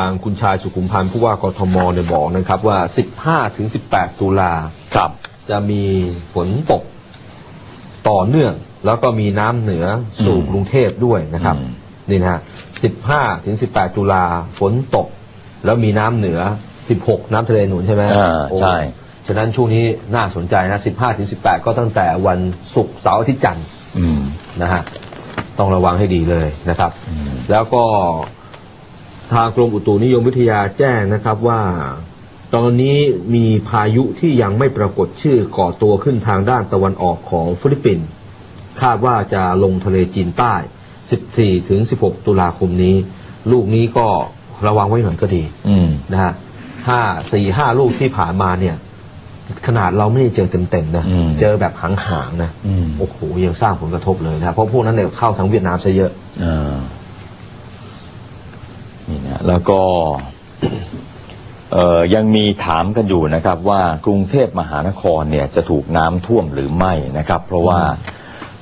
ทางคุณชายสุขุมพันธ์ผู้ว่ากทมเนี่ยบอกนะครับว่า 15 ถึง 18 ตุลาครับจะมีฝนตกต่อเนื่อง แล้วก็มีน้ำเหนือสู่อืมกรุงเทพด้วยนะครับ อืม นี่นะฮะ 15 ถึง 18 ตุลาฝนตก แล้วมีน้ำเหนือ 16 น้ำทะเลหนุนใช่ไหมอ่าโอ้ใช่ ฉะนั้นช่วงนี้น่าสนใจนะ 15 ถึง 18 ก็ตั้งแต่วันศุกร์เสาร์อาทิตย์จันทร์ อืม นะฮะต้องระวังให้ดีเลยนะครับ แล้วก็ ทางกรมอุตุนิยมวิทยาแจ้งนะครับว่า ตอนนี้มีพายุที่ยังไม่ปรากฏชื่อก่อตัวขึ้นทางด้านตะวันออกของฟิลิปปินส์คาดว่าจะลงทะเลจีนใต้ 14 ถึง 16 ตุลาคมนี้ ลูกนี้ก็ระวังไว้หน่อยก็ดีอืมนะฮะห้าสี่ห้าลูกที่ผ่านมาเนี่ย ขนาดเราไม่ได้เจอเต็มๆนะอืมเจอแบบหางๆนะอืมโอ้โหยังสร้างผลกระทบเลยนะเพราะพวกนั้นเนี่ยเข้าทางเวียดนามซะเยอะอ่านี่นะ แล้วก็เอ่อยังมีถามกันอยู่นะครับว่ากรุงเทพมหานครเนี่ยจะถูกน้ำท่วมหรือไม่นะครับ เพราะว่า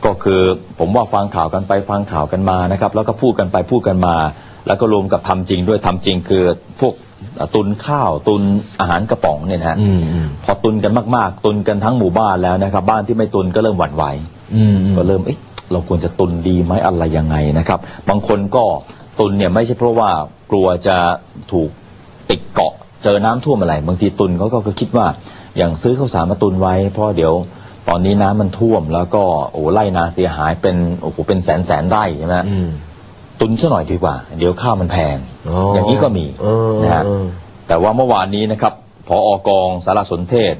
ก็คือผมว่าฟังข่าวกันไปฟังข่าวกันมานะครับ แล้วก็พูดกันไปพูดกันมา แล้วก็รวมกับทำจริงด้วยทำจริงคือพวกตุนข้าวตุนอาหารกระป๋องเนี่ยนะฮะอืมอืมพอตุนกันมากๆ ตุนกันทั้งหมู่บ้านแล้วนะครับ บ้านที่ไม่ตุนก็เริ่มหวั่นไหวอืมอืมก็เริ่มเอ๊ะเราควรจะตุนดีไหมอะไรยังไงนะครับ บางคนก็ ตุนเนี่ยไม่ใช่เพราะว่ากลัวจะถูกติดเกาะเจอน้ำท่วมอะไร บางทีตุนเขาก็คิดว่าอย่างซื้อข้าวสารมาตุนไว้ เพราะเดี๋ยวตอนนี้น้ำมันท่วมแล้วก็โอ้ไร่นาเสียหายเป็นโอ้โหเป็นแสนแสนไร่ใช่ไหมอืม ตุนซะหน่อยดีกว่า เดี๋ยวข้าวมันแพงอ๋อออย่างนี้ก็มีเออนะฮะเออ แต่ว่าเมื่อวานนี้นะครับพออกองสารสนเทศ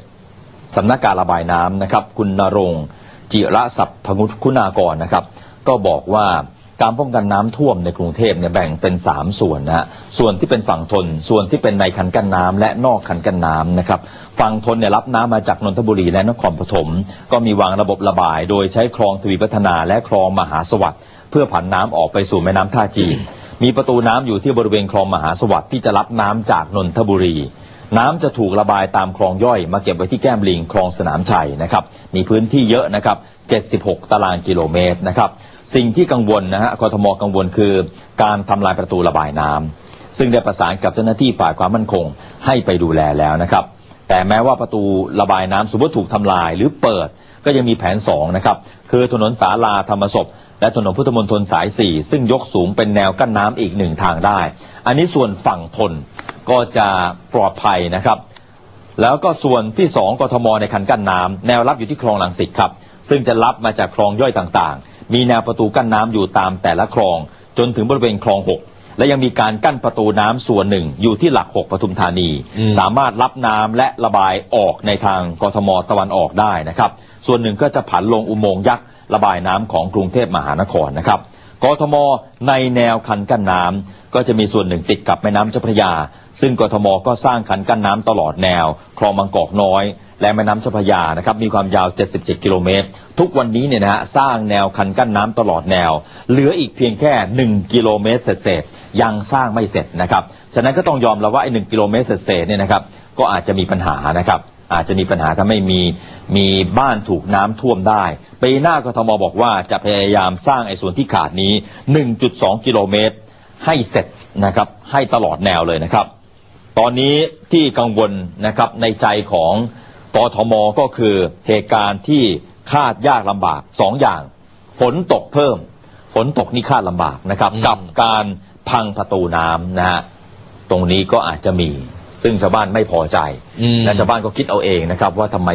สำนักการระบายน้ำนะครับ คุณนรงค์จิระศัพท์พงุคุณากรนะครับ ก็บอกว่า การป้องกันน้ำท่วมในกรุงเทพเนี่ยแบ่งเป็น 3 ส่วนนะฮะส่วนที่เป็นฝั่งทน ส่วนที่เป็นในคันกั้นน้ำและนอกคันกั้นน้ำนะครับฝั่งทนเนี่ยรับน้ำมาจากนนทบุรีและนครปฐมก็มีวางระบบระบาย โดยใช้คลองทวีพัฒนาและคลองมหาสวัสดิ์เพื่อผันน้ำออกไปสู่แม่น้ำท่าจีน มีประตูน้ำอยู่ที่บริเวณคลองมหาสวัสดิ์ที่จะรับน้ำจากนนทบุรี น้ำจะถูกระบายตามคลองย่อย มาเก็บไว้ที่แก้มลิงคลองสนามชัยนะครับ มีพื้นที่เยอะนะครับ 76 ตารางกิโลเมตรนะครับ สิ่งที่กังวลนะฮะกทมกังวลคือ การทำลายประตูระบายน้ำซึ่งได้ประสานกับเจ้าหน้าที่ฝ่ายความมั่นคงให้ไปดูแลแล้วนะครับ แต่แม้ว่าประตูระบายน้ำสมมติถูกทำลายหรือเปิดก็ยังมีแผน2นะครับคือถนนสาลาธรรมศพและถนนพุทธมณฑลสาย 4 ซึ่งยกสูงเป็นแนวกั้นน้ำอีกหนึ่งทางได้ อันนี้ส่วนฝั่งทน ก็จะปลอดภัยนะครับ แล้วก็ส่วนที่ 2กทมในคันกั้นน้ำแนวรับอยู่ที่คลองลังสิตครับ ซึ่งจะรับมาจากคลองย่อยต่างๆ มีแนวประตูกั้นน้ำอยู่ตามแต่ละคลอง จนถึงบริเวณคลอง 6และยังมีการกั้นประตูน้ำส่วนหนึ่งอยู่ที่หลัก 6ปทุมธานีอืมสามารถรับน้ำและระบายออกในทางกทมตะวันออกได้นะครับ ส่วนหนึ่งก็จะผันลงอุโมงค์ยักษ์ระบายน้ำของกรุงเทพมหานครนะครับกทมในแนวคันกั้นน้ำ ก็จะมีส่วนหนึ่งติดกับแม่น้ำเจ้าพระยา ซึ่งกทมก็สร้างคันกั้นน้ำตลอดแนว คลองบางกอกน้อย และแม่น้ำเจ้าพระยานะครับมีความยาว 77 กิโลเมตร ทุกวันนี้เนี่ยนะฮะสร้างแนวคันกั้นน้ำตลอดแนว เหลืออีกเพียงแค่ 1 กิโลเมตรเศษยังสร้างไม่เสร็จนะครับฉะนั้นก็ต้องยอมรับว่าไอ้หกิโลเมตรเศษเนี่ยนะครับก็อาจจะมีปัญหานะครับอาจจะมีปัญหาถ้าไม่มีมีบ้านถูกน้ำท่วมได้ปีหน้ากทมบอกว่าจะพยายามสร้างไอ้ส่วนที่ขาดนี้ 1.2 กิโลเมตร ให้เสร็จนะครับให้ตลอดแนวเลยนะครับ ตอนนี้ที่กังวลนะครับในใจของกทมก็คือเหตุการณ์ที่คาดยากลำบากสองอย่าง ฝนตกเพิ่ม ฝนตกนี่คาดลำบากนะครับอืมกับการพังประตูน้ำนะฮะตรงนี้ก็อาจจะมี ซึ่งชาวบ้านไม่พอใจอืมและชาวบ้านก็คิดเอาเองนะครับ ว่าทำไม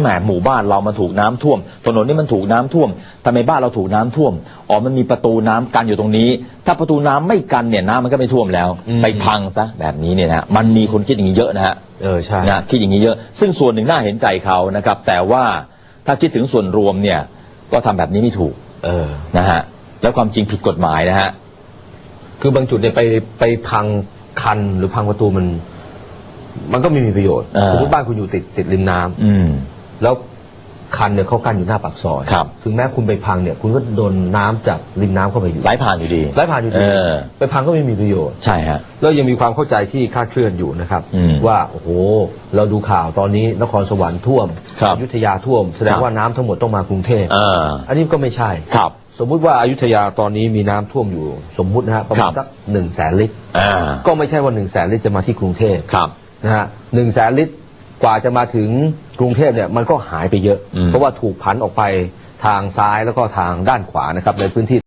แหมหมู่บ้านเรามันถูกน้ำท่วม ถนนนี่มันถูกน้ำท่วมทำไมบ้านเราถูกน้ำท่วมอ๋อมันมีประตูน้ำกันอยู่ตรงนี้ ถ้าประตูน้ำไม่กันเนี่ยน้ำมันก็ไม่ท่วมแล้วอืมไปพังซะแบบนี้เนี่ยนะฮะมันมีคนคิดอย่างนี้เยอะนะฮะ เออใช่ นะคิดอย่างนี้เยอะ ซึ่งส่วนหนึ่งน่าเห็นใจเขานะครับ แต่ว่าถ้าคิดถึงส่วนรวมเนี่ย ก็ทำแบบนี้ไม่ถูกเออ นะฮะ แล้วความจริงผิดกฎหมายนะฮะ คือบางจุดเนี่ยไปไปพังคันหรือพังประตูมัน มันก็ไม่มีประโยชน์เออสมมติบ้านคุณอยู่ติดติดริมน้ำอืม แล้วคคันเนี่ยเขากั้นอยู่หน้าปากซอยครับ ถึงแม้คุณไปพังเนี่ย คุณก็โดนน้ำจากริมน้ำเข้าไปอยู่ไหลผ่านอยู่ดี ไหลผ่านอยู่ดีเออ ไปพังก็ไม่มีประโยชน์ ใช่ฮะ แล้วยังมีความเข้าใจที่คลาดเคลื่อนอยู่นะครับ อืมว่าโอ้โหเราดูข่าวตอนนี้นครสวรรค์ท่วมครับอยุธยาท่วม แสดคงรับ ว่าน้ำทั้งหมดต้องมากรุงเทพเออ อันนี้ก็ไม่ใช่ ครับ สมมุติว่าอายุทยาตอนนี้มีน้ำท่วมอยู่สมมุตินะฮะประคมารัณบสักหนึ่งแสนลิตร อ่า ก็ไม่ใช่ว่าหนึ่งแสนลิตรจะมาที่กรุงเทพครับ นะฮะหนึ่งแสนลิตร กว่าจะมาถึงกรุงเทพเนี่ยมันก็หายไปเยอะอืมเพราะว่าถูกผันออกไปทางซ้ายแล้วก็ทางด้านขวานะครับในพื้นที่